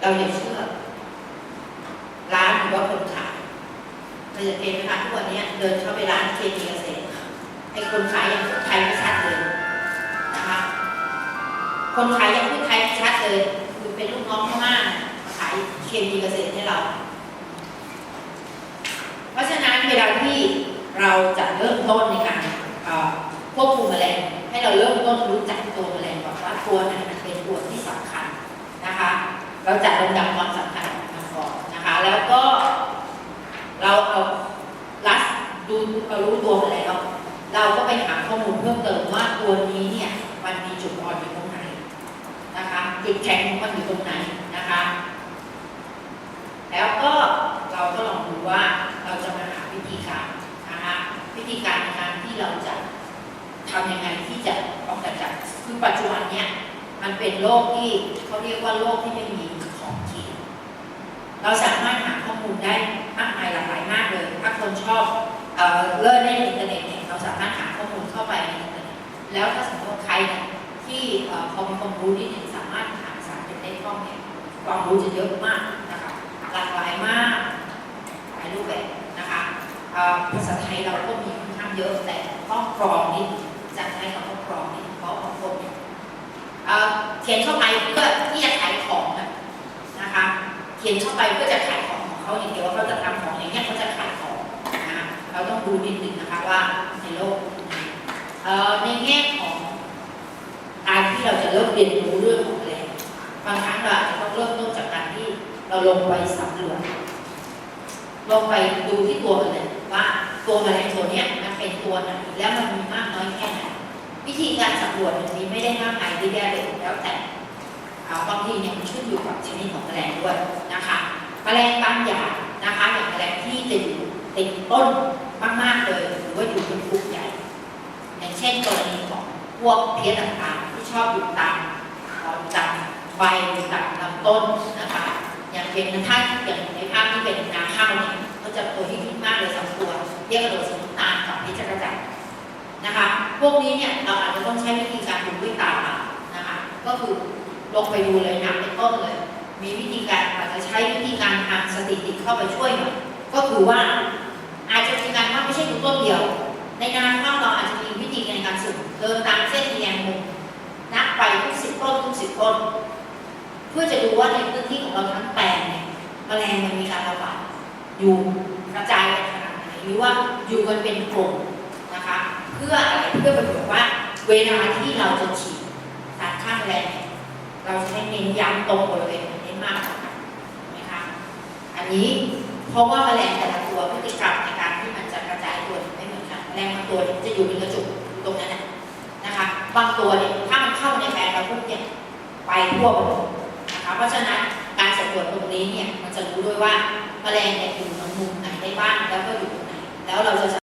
เราอย่าเชื่อ ร้านหรือว่าคนขายเราจะเป็นไหมคะทุกวันนี้เดินเข้าไปร้านเคมีเกษตรไอ้คนขายยังพูดไทยไม่ชัดเลยนะคะ คนขายยังพูดไทยไม่ชัดเลยคือเป็นลูกน้องพม่ามาขายเคมีเกษตรให้เรา เพราะฉะนั้นเวลาที่เราจะเริ่มต้นในการควบคุมแมลงให้เราเริ่มต้นรู้จักตัวแมลงก่อนว่าตัวไหนมันเป็นตัวที่สำคัญนะคะ เราจัดลำดับความสำคัญของมันก่อนนะคะ แล้วก็เราเอาลัดดูเรารู้ตัวมันแล้ว เราก็ไปหาข้อมูลเพิ่มเติมว่าตัวนี้เนี่ยมันมีจุดอ่อนอยู่ตรงไหนนะคะจุดแข็งของมันอยู่ตรงไหนนะคะ แล้วก็เราก็ลองดูว่าเราจะมาหาวิธีการนะคะวิธีการในการที่เราจะทำยังไงที่จะป้องกันจากคือปัจจุบันเนี่ย มันเป็นโรคที่เขาเรียกว่าโรคที่ไม่มีของจริงเราสามารถหาข้อมูลได้มากมายหลากหลายมากเลย ถ้าคนชอบเอ่อเลื่อนในอินเทอร์เน็ตเนี่ยเราสามารถหาข้อมูลเข้าไปในอินเทอร์เน็ตแล้วถ้าสมมติว่าใครเนี่ยที่เอ่อพอมีความรู้นิดหนึ่งสามารถหาสารเป็นได้กล้องเนี่ยความรู้จะเยอะมากนะคะหลากหลายมากหลายรูปแบบนะคะเอ่อภาษาไทยเราก็มีค่อนข้างเยอะแต่ต้องกรองนิดจะใช้คำว่ากรองนิด เขียนเข้าไปเพื่อที่จะขายของนะคะ เขียนเข้าไปเพื่อจะขายของของเขาอย่างเดียวว่าเขาจะทำของอย่างเงี้ยเขาจะขายของนะเราต้องดูนิดนึงนะคะว่าในโลกนี้เอ่อในแง่ของการที่เราจะเริ่มเรียนรู้เรื่องของแมลงบางครั้งเราต้องเริ่มต้นจากการที่เราลงไปสำรวจลงไปดูที่ตัวมันเลยว่าตัวแมลงตัวเนี้ยมันเป็นตัวไหนแล้วมันมีมากน้อยแค่ไหน วิธีการสำรวจมันมีไม่ได้มากมายที่แย่เลยแล้วแต่บางทีเนี่ยมันขึ้นอยู่กับชนิดของแมลงด้วยนะคะแมลงบางอย่างนะคะอย่างแมลงที่จะอยู่ติดต้นมากๆเลยหรือว่าอยู่บนกลุ่มใหญ่ อย่างเช่นกรณีของพวกเพี้ยต่างๆที่ชอบอยู่ตามตอนจับใบตามลำต้นนะคะอย่างเป็นท่าอย่างในภาพที่เป็นนาข้าวเนี่ยก็จะตัวที่ขึ้นมากเลยสองตัวเรียกกระโดดสีน้ำตาลกับพิจารณานะคะ พวกนี้เนี่ยเราอาจจะต้องใช้วิธีการดูด้วยตาเปล่านะคะก็คือลงไปดูเลยนะเป็นต้นเลย มีวิธีการอาจจะใช้วิธีการทางสถิติเข้าไปช่วยหน่อยก็คือว่าอาจจะมีการว่าไม่ใช่ดูต้นเดียว ในนาข้าวเราอาจจะมีวิธีในการสืบเดินตามเส้นเอียงมุมนับไปทุกสิบต้นทุกสิบต้นเพื่อจะดูว่าในพื้นที่ของเราทั้งแปลงเนี่ยแมลงมันมีการระบาดอยู่กระจายกันขนาดไหนหรือว่าอยู่กันเป็นกลุ่ม เพื่ออะไรเพื่อเป็นแบบว่า เวลาที่เราจะฉีดสารฆ่าแมลงเราให้เน้นย้ำตรงบริเวณนั้นมากกว่านะคะอันนี้เพราะว่าแมลงแต่ละตัวพฤติกรรมในการที่มันจะกระจายตัวไม่เหมือนกันแมลงบางตัวจะอยู่เป็นกระจุกตรงนั้นนะคะ บางตัวเนี่ยถ้ามันเข้าในแปลงเราปุ๊บเนี่ยไปทั่วไปหมดนะคะเพราะฉะนั้นการสำรวจตรงนี้เนี่ยมันจะรู้ด้วยว่าแมลงเนี่ยอยู่ตรงมุมไหนได้บ้างแล้วก็อยู่ตรงไหนแล้วเราจะ